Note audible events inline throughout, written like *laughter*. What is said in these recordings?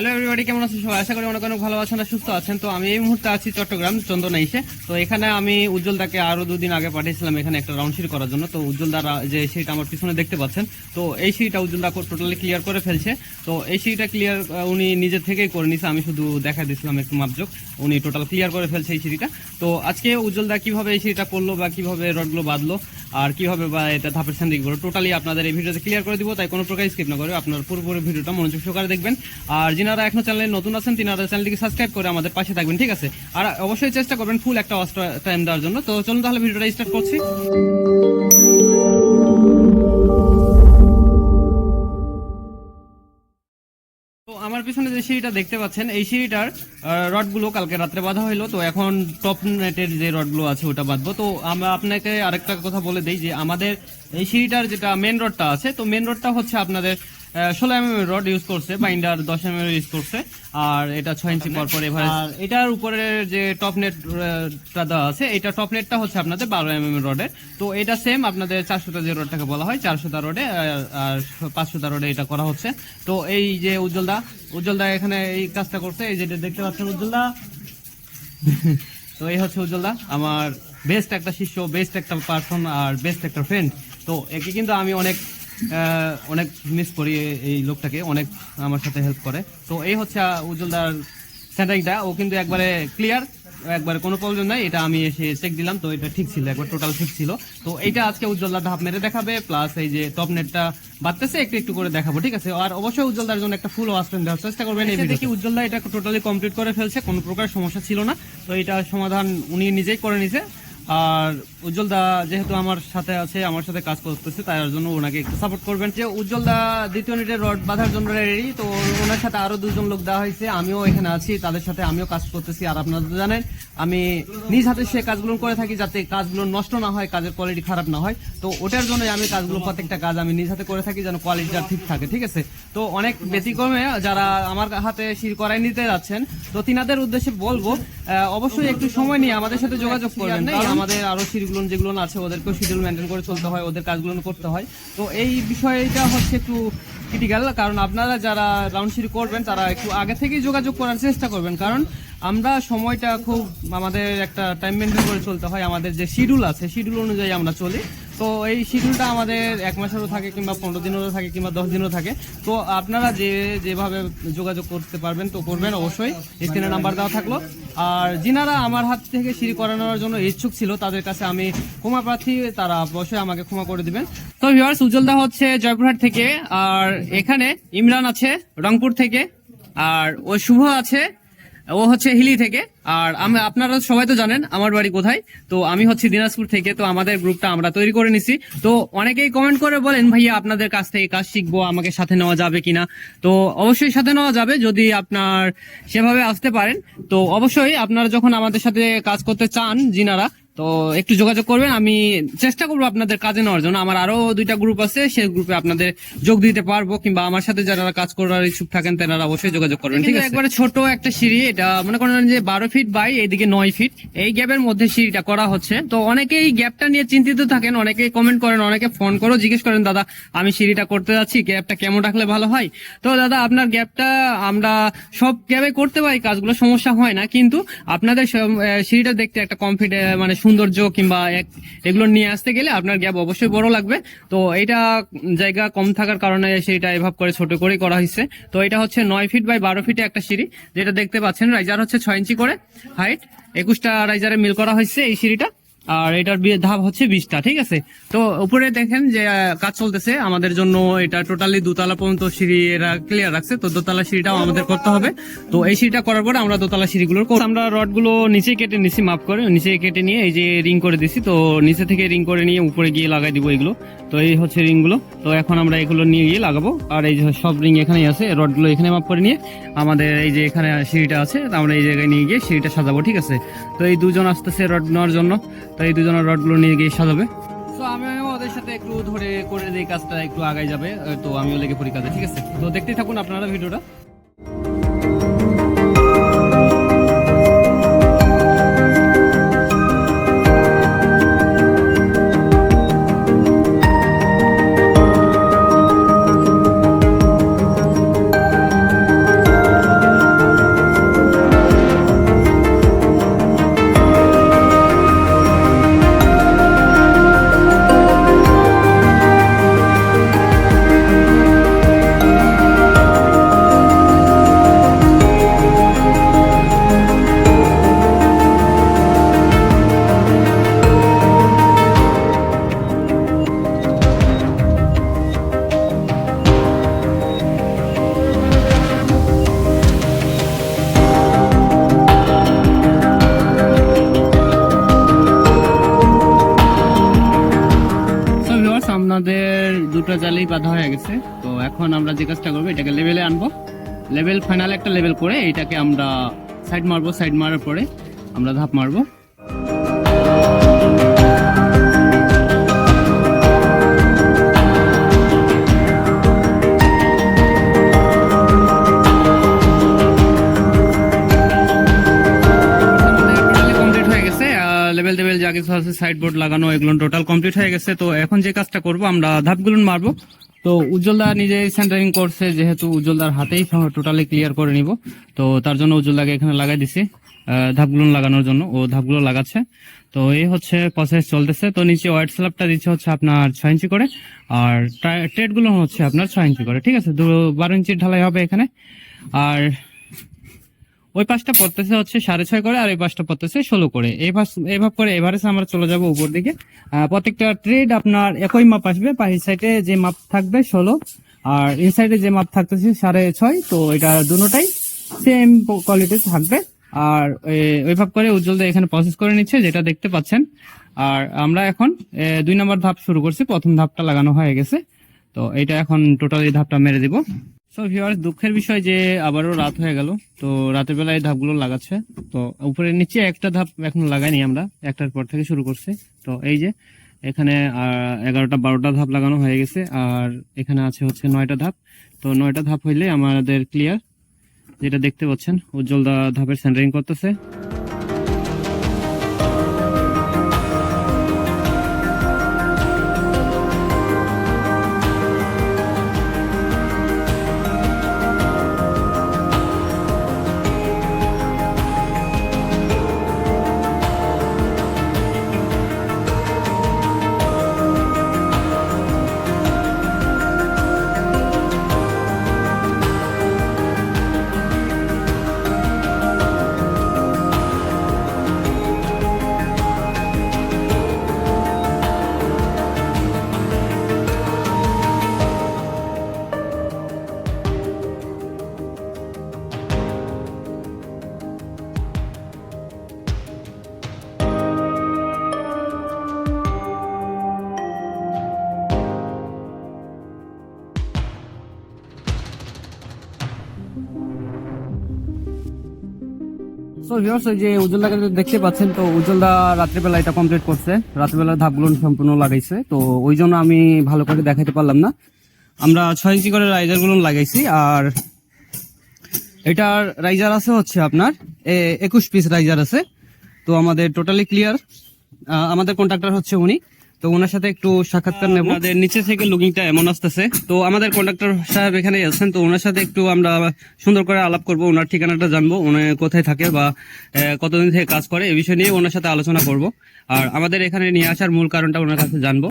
Hello everybody কেমন আছেন সবাই? আশা করি অনেক অনেক ভালো আছেন সুস্থ আছেন। তো আমি এই মুহূর্তে আছি চট্টগ্রাম, চন্দনা ইসে তো এখানে আমি উজ্জ্বলদাকে আরও দুদিন আগে পাঠিয়েছিলাম এখানে একটা রাউন্ড সিট করার জন্য। তো উজ্জ্বলদার যে সিটটা আমার পিছনে দেখতে পাচ্ছেন, তো এই সিটটা উজ্জ্বলদা টোটালি ক্লিয়ার করে ফেলছে। তো এই সিটটা ক্লিয়ার উনি নিজে থেকেই করে নিছে। আমি শুধু দেখা দিয়েছিলাম একটু মাপজোক। উনি টোটাল ক্লিয়ার করে ফেলছে এই সিঁড়িটা তো আজকে উজ্জ্বলদা কীভাবে এই সিঁড়িটা করল বা কীভাবে রডগুলো বাঁধলো, আর কীভাবে বা এটা ধাপের স্যান্ডিং করল টোটালি আপনাদের এই ভিডিওতে ক্লিয়ার করে দিব। তাই কোনো প্রকার স্কিপ না করে আপনার পুরোপুরি ভিডিওটা মনোযোগ সহকারে দেখবেন। আর যিনারা এখনও চ্যানেলে নতুন আছেন, তিনারা চ্যানেলটিকে সাবস্ক্রাইব করে আমাদের পাশে থাকবেন, ঠিক আছে? আর অবশ্যই চেষ্টা করবেন ফুল একটা টাইম দেওয়ার জন্য। তো চলুন তাহলে ভিডিওটা স্টার্ট করছি। আমার পিছনে যে সিঁড়িটা দেখতে পাচ্ছেন, এই সিঁড়িটার রডগুলো কালকে রাত্রে বাঁধা হইল। তো এখন টপ নেটের যে রডগুলো আছে, ওটা বাঁধবো। তো আমরা আপনাকে আরেকটা কথা বলে দিই যে, আমাদের এই সিঁড়িটার যেটা মেন রডটা আছে, তো মেন রডটা হচ্ছে আপনাদের ষোলো এম এম রড ইউজ করছে বাইন্ডার দশ এম এম ইউজ করছে আর এটা ছয় ইঞ্চি পর পর এভারেজ। আর এটার উপরে যে টপ নেটটা দেওয়া আছে এটা টপ নেটটা হচ্ছে আপনাদের বারো এম এম রডের। তো এটা সেম আপনাদের চারশোটা যে রডটাকে বলা হয় চারশোটা রডে আর পাঁচশোটা রডে এটা করা হচ্ছে। তো এই যে উজ্জ্বলদা উজ্জ্বলদা এখানে এই কাজটা করছে এই যেটা দেখতে পাচ্ছেন উজ্জ্বলদা? *laughs* তো এই হচ্ছে উজ্জ্বলদা আমার বেস্ট একটা শিষ্য বেস্ট একটা পার্সন আর বেস্ট একটা ফ্রেন্ড তো একে কিন্তু আমি অনেক অনেক মিস করি এই লোকটাকে অনেক আমার সাথে হেল্প করে। তো এই হচ্ছে উজ্জ্বলদার স্যান্ডাইংটা ও কিন্তু একবারে ক্লিয়ার একবারে কোনো প্রবলেম নাই। এটা আমি এসে চেক দিলাম তো এটা ঠিক ছিল একবার টোটাল ঠিক ছিল। তো এইটা আজকে উজ্জ্বলদার ধাপ মেরে দেখাবে প্লাস এই যে টপ নেটটা বাড়তেছে একটু একটু করে দেখাবো ঠিক আছে? আর অবশ্যই উজ্জ্বলদার জন্য একটা ফুল ওয়াশপেন দেওয়ার চেষ্টা করবেন এই দেখি উজ্জ্বলদা এটা টোটালি কমপ্লিট করে ফেলছে কোনো প্রকার সমস্যা ছিল না। তো এটা সমাধান উনি নিজেই করে নিছে। আর উজ্জ্বলদা যেহেতু আমার সাথে আছে, আমার সাথে কাজ করতেছে তাই জন্য ওনাকে একটু সাপোর্ট করবেন। যে উজ্জ্বলদা দ্বিতীয় ইউনিটের রড বাঁধার জন্য রেডি তো ওনার সাথে আরও দুজন লোক দেওয়া হয়েছে। আমিও এখানে আছি, তাদের সাথে আমিও কাজ করতেছি। আর আপনারা জানেন, আমি নিজ হাতে সে কাজগুলো করে থাকি যাতে কাজগুলো নষ্ট না হয়, কাজের কোয়ালিটি খারাপ না হয়। তো ওটার জন্য আমি কাজগুলো প্রত্যেকটা কাজ আমি নিজ হাতে করে থাকি যেন কোয়ালিটিটা ঠিক থাকে, ঠিক আছে? তো অনেক ব্যতিক্রমে যারা আমার হাতে শির করাই নিতে যাচ্ছেন, তো তিনাদের উদ্দেশ্যে বলব অবশ্যই একটু সময় নিয়ে আমাদের সাথে যোগাযোগ করবেন আমাদের আরও সিটগুলো যেগুলো আছে, ওদেরকেও শিডিউল মেনটেন করে চলতে হয়, ওদের কাজগুলো করতে হয়। তো এই বিষয়টা হচ্ছে একটু ক্রিটিক্যাল কারণ আপনারা যারা রাউন্ড সিঁড়ি করবেন, তারা একটু আগে থেকেই যোগাযোগ করার চেষ্টা করবেন। কারণ আমরা সময়টা খুব আমাদের একটা টাইম মেনটেন করে চলতে হয়, আমাদের যে শিডিউল আছে শিডিউল অনুযায়ী আমরা চলি। তো এই শিডিউলটা আমাদের এক মাসেরও থাকে কিংবা পনেরো দিনেরও থাকে কিংবা দশ দিনেরও থাকে। তো আপনারা যে, যেভাবে যোগাযোগ করতে পারবেন তো করবেন অবশ্যই। স্ক্রিনে নাম্বার দেওয়া থাকল। আর যিনারা আমার হাত থেকে সিঁড়ি করানোর জন্য ইচ্ছুক ছিল, তাদের কাছে আমি ক্ষমা প্রার্থী, তারা অবশ্যই আমাকে ক্ষমা করে দিবেন। তো ভিউয়ার্স উজ্জ্বলদা হচ্ছে জয়পুরহাট থেকে, আর এখানে ইমরান আছে রংপুর থেকে, আর ওই শুভ আছে ও হচ্ছে হিলি থেকে। আর আমি, আপনারা সবাই তো জানেন আমার বাড়ি কোথায়। তো আমি হচ্ছে দিনাজপুর থেকে, তো আমাদের গ্রুপটা আমরা তৈরি করে নিছি। তো অনেকেই কমেন্ট করে বলেন, ভাইয়া, আপনাদের কাছ থেকে কাজ শিখব, আমাকে সাথে নেওয়া যাবে কিনা? তো অবশ্যই সাথে নেওয়া যাবে যদি আপনার সেভাবে আসতে পারেন। তো অবশ্যই আপনারা যখন আমাদের সাথে কাজ করতে চান জিনারা তো একটু যোগাযোগ করবেন আমি চেষ্টা করব আপনাদের কাজে নেওয়ার জন্য। আমার আরও দুইটা গ্রুপ আছে সেই গ্রুপে আপনাদের যোগ দিতে পারব কিংবা আমার সাথে যারা কাজ করার ইচ্ছুক থাকেন তারা অবশ্যই যোগাযোগ করবেন ঠিক আছে? একবারে ছোট একটা সিঁড়ি এটা মনে করেন যে বারো ফিট বাই এইদিকে নয় ফিট এই গ্যাপের মধ্যে সিঁড়িটা করা হচ্ছে। তো অনেকেই গ্যাপটা নিয়ে চিন্তিত থাকেন অনেকেই কমেন্ট করেন অনেকে ফোন করেও জিজ্ঞেস করেন দাদা আমি সিঁড়িটা করতে যাচ্ছি গ্যাপটা কেমন রাখলে ভালো হয়? তো দাদা আপনার গ্যাপটা আমরা সব গ্যাপে করতে পারি কাজগুলো সমস্যা হয় না কিন্তু আপনাদের সিঁড়িটা দেখতে একটা কমফিডেন্ট মানে সৌন্দর্য কিংবা এক- এগুলো নিয়ে আসতে গেলে আপনার গ্যাপ অবশ্যই বড় লাগবে। তো এটা জায়গা কম থাকার কারণে সেটা এভাব করে ছোট করে করা হয়েছে। তো এটা হচ্ছে নয় ফিট বাই বারো ফিটে একটা সিঁড়ি, যেটা দেখতে পাচ্ছেন রাইজার হচ্ছে ছয় ইঞ্চি করে হাইট একুশটা রাইজারে মিল করা হয়েছে এই সিঁড়িটা। আর এটার ধাপ হচ্ছে বিশটা, ঠিক আছে? তো উপরে দেখেন যে কাজ চলতেছে। আমাদের জন্য এটা টোটালি দুতলা পর্যন্ত সিঁড়ি এরা ক্লিয়ার রাখছে। তো দোতলা সিঁড়িটাও আমাদের করতে হবে। তো এই সিঁড়িটা করার পরে আমরা দোতলা সিঁড়িগুলোর। আমরা রডগুলো নিচে কেটে নিছি, মাপ করে। নিচে কেটে নিয়ে এই যে রিং করে দিছি। তো নিচে থেকে রিং করে নিয়ে উপরে গিয়ে লাগাই দিব এগুলো। তো এই হচ্ছে রিংগুলো তো এখন আমরা এগুলো নিয়ে গিয়ে লাগাবো। আর এই যে সব রিং এখানেই আছে। রডগুলো এখানে মাপ করে নিয়ে আমাদের এই যে এখানে সিঁড়িটা আছে, আমরা এই জায়গায় নিয়ে গিয়ে সিঁড়িটা সাজাবো, ঠিক আছে? তো এই দুজন আসতেছে রড নেওয়ার জন্য। তো এই দুজনের রডগুলো নিয়ে গিয়ে সাজাবে। তো আমি ওদের সাথে একটু ধরে করে এই কাজটা একটু আগায় যাবে তো আমিও লেগে পড়ি কাজে, ঠিক আছে? তো দেখতেই থাকুন আপনারা ভিডিওটা। টোটালি বাধা হয়ে গেছে। তো এখন আমরা যে কাজটা করব, এটাকে লেভেলে আনব। লেভেল ফাইনাল একটা লেভেল করে এটাকে আমরা সাইড মারবো সাইড মারার পরে আমরা ধাপ মারবো। যা কিছু আছে সাইড বোর্ড লাগানো এগুলো টোটাল কমপ্লিট হয়ে গেছে। তো এখন যে কাজটা করব, আমরা ধাপগুলো মারবো। তো উজ্জ্বলদা নিজে সেন্টারিং করছে, যেহেতু উজ্জ্বলদার হাতেই টোটালি ক্লিয়ার করে নিব। তো তার জন্য উজ্জ্বলদাকে এখানে লাগাই দিছি ধাপগুলো লাগানোর জন্য। ও ধাপগুলো লাগাচ্ছে। তো এই হচ্ছে প্রসেস চলতেছে। তো নিচে হোয়াইট স্ল্যাবটা দিচ্ছে হচ্ছে আপনার ছয় ইঞ্চি করে। আর ট্রেডগুলো হচ্ছে আপনার ছয় ইঞ্চি করে। ঠিক আছে? দু বারো ইঞ্চির ঢালাই হবে এখানে। আর ওই পাশটা পড়তেছে হচ্ছে সাড়ে ছয় করে, আর এই পাশটা পড়তেছে ষোলো করে। এই পাশ এইভাবে করে এভারেজ আমরা চলে যাব উপর দিকে। প্রত্যেকটা ট্রেড আপনার একই মাপ আসবে। বাহির সাইডে যে মাপ থাকবে ষোলো, আর ইনসাইডে যে মাপ থাকতেছে সাড়ে ছয়, তো এটা দুটোটাই সেম কোয়ালিটি থাকবে। আর ওইভাবে করে উজ্জ্বলদা এখানে প্রসেস করে নিচ্ছে, যেটা দেখতে পাচ্ছেন। আর আমরা এখন দুই নম্বর ধাপ শুরু করছি। প্রথম ধাপটা লাগানো হয়ে গেছে। তো এটা এখন টোটালি ধাপটা মেরে দিব। সো ভিউয়ার্স দুঃখের বিষয় যে আবারও রাত হয়ে গেল। তো রাতের বেলা এই ধাপগুলো লাগাচ্ছে। তো উপরে নিচে একটা ধাপ এখন লাগাইনি আমরা। একটার পর থেকে শুরু করছি। তো এই যে, এখানে এগারোটা, বারোটা ধাপ লাগানো হয়ে গেছে। আর এখানে আছে হচ্ছে নয়টা ধাপ। তো নয়টা ধাপ হইলে আমাদের ক্লিয়ার যেটা দেখতে পাচ্ছেন উজ্জ্বল ধাপের সেন্টারিং করতেছে। যে দেখতে পাচ্ছেন, তো উজ্জ্বলদা এটা কমপ্লিট করছে। ধাপগুলো সম্পূর্ণ লাগাইছে। তো ওই জন্য আমি ভালো করে দেখাতে পারলাম না। আমরা ছয় ইঞ্চি করে রাইজারগুলো লাগাইছি, আর এটার রাইজার আছে হচ্ছে আপনার একুশ পিস রাইজার আছে। তো আমাদের টোটালি ক্লিয়ার আমাদের কন্ট্রাক্টর হচ্ছে উনি। তো ওনার সাথে একটু সাক্ষাৎকার নেব। আমাদের নিচে থেকে লুকিংটা এমন আসতেছে। তো আমাদের কন্ট্রাক্টর সাহেব এখানে আছেন তো ওনার সাথে একটু আমরা সুন্দর করে আলাপ করব ওনার ঠিকানাটা জানব উনি কোথায় থাকে বা কতদিন থেকে কাজ করে এই বিষয় নিয়ে ওনার সাথে আলোচনা করব। আর আমাদের এখানে নিয়ে আসার মূল কারণটা ওনার কাছে জানব।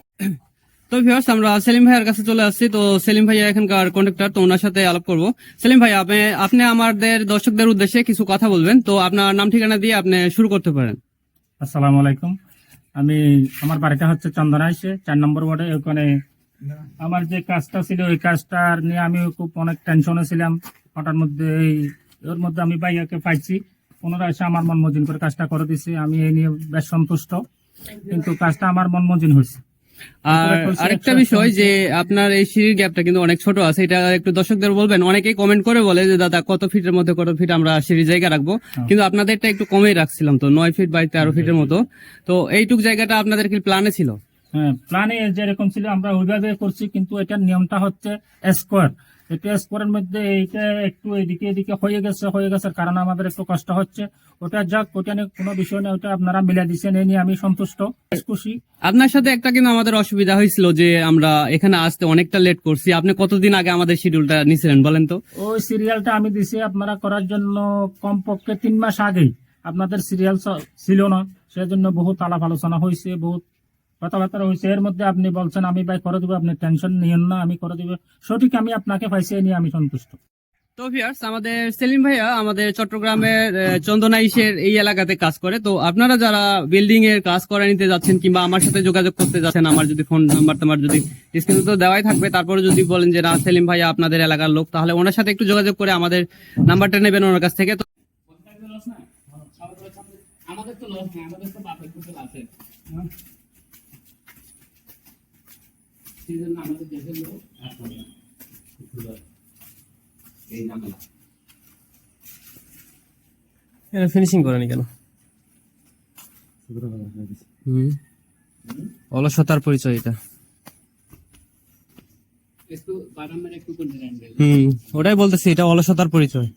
তো ভিউয়ার্স আমরা সেলিম ভাইয়ের কাছে চলে আসছি। তো সেলিম ভাইয়া এখানকার কন্ট্রাক্টর তো ওনার সাথে আলাপ করব। সেলিম ভাই আপনি আপনি আমাদের দর্শকদের উদ্দেশ্যে কিছু কথা বলবেন তো আপনার নাম ঠিকানা দিয়ে আপনি শুরু করতে পারেন। আসসালামু আলাইকুম। আমি আমার বাড়িটা হচ্ছে চন্দনা এসে চার নম্বর ওয়ার্ডে ওখানে আমার যে কাজটা ছিল ওই কাজটা নিয়ে আমি খুব অনেক টেনশনে ছিলাম। হঠাৎ মধ্যে এই ওর মধ্যে আমি বাইয়াকে পাইছি। পুনরায় এসে আমার মন মজিন করে কাজটা করে দিছে। আমি এই নিয়ে বেশ সন্তুষ্ট। কিন্তু কাজটা আমার মন মজিন হয়েছে। আর আরেকটা বিষয় যে আপনার এই সিঁড়ির গ্যাপটা কিন্তু অনেক ছোট আছে। এটা একটু দর্শকদের বলবেন। অনেকেই কমেন্ট করে বলে যে দাদা কত ফিটের মধ্যে কত ফিট আমরা সিঁড়ির জায়গা রাখব? কিন্তু আপনাদেরটা একটু কমেই রাখছিলাম তো নয় ফিট বাই তেরো ফিটের মতো। তো এইটুক জায়গাটা আপনাদের কি প্ল্যানে ছিল? হ্যাঁ প্ল্যানে যেরকম ছিল আমরা ওইভাবে করছি কিন্তু এটার নিয়মটা হচ্ছে স্কোয়ার এটা স্কোয়ারের মধ্যে এইটা একটু এদিকে এদিকে হয়ে গেছে হয়ে গেছে কারণ আমাদের একটু কষ্ট হচ্ছে। ওটা যাক ওটা নিয়ে কোনো বিষয় নেই ওটা আপনারা মিলে দিচ্ছেন এই নিয়ে আমি সন্তুষ্ট খুশি। আপনার সাথে একটা কিন্তু আমাদের অসুবিধা হয়েছিল যে আমরা এখানে আসতে অনেকটা লেট করছি। আপনি কতদিন আগে আমাদের শিডিউলটা নিছিলেন বলেন তো? ওই সিরিয়ালটা আমি দিছি আপনারা করার জন্য কমপক্ষে তিন মাস আগেই। আপনাদের সিরিয়াল ছিল না সেজন্য বহুত আলাপ আলোচনা হয়েছে বহুত কথাবার্তা হয়েছে। এর মধ্যে আপনি বলছেন আমি ভাই করে দেবো আপনি টেনশন নিয়েন না আমি করে দেবো। সঠিক আমি আপনাকে পাইছি নিয়ে আমি সন্তুষ্ট। তো ভিয়ার্স আমাদের সেলিম ভাইয়া আমাদের চট্টগ্রামের আহ, চন্দনা এই এলাকাতে কাজ করে। তো আপনারা যারা বিল্ডিং এর কাজ করে নিতে যাচ্ছেন কিংবা আমার সাথে যোগাযোগ করতে যাচ্ছেন আমার যদি ফোন নাম্বার টাম্বার যদি স্ক্রিনে তো দেওয়াই থাকবে। তারপরে যদি বলেন যে না সেলিম ভাইয়া আপনাদের এলাকার লোক তাহলে ওনার সাথে একটু যোগাযোগ করে আমাদের নাম্বারটা নেবেন ওনার কাছ থেকে। তো আমাদের তো লস আমাদের তো ফিনিশিং করেনি কেন? হুম। অলসতার পরিচয় এটা। হুম ওটাই বলতেছি এটা অলসতার পরিচয়।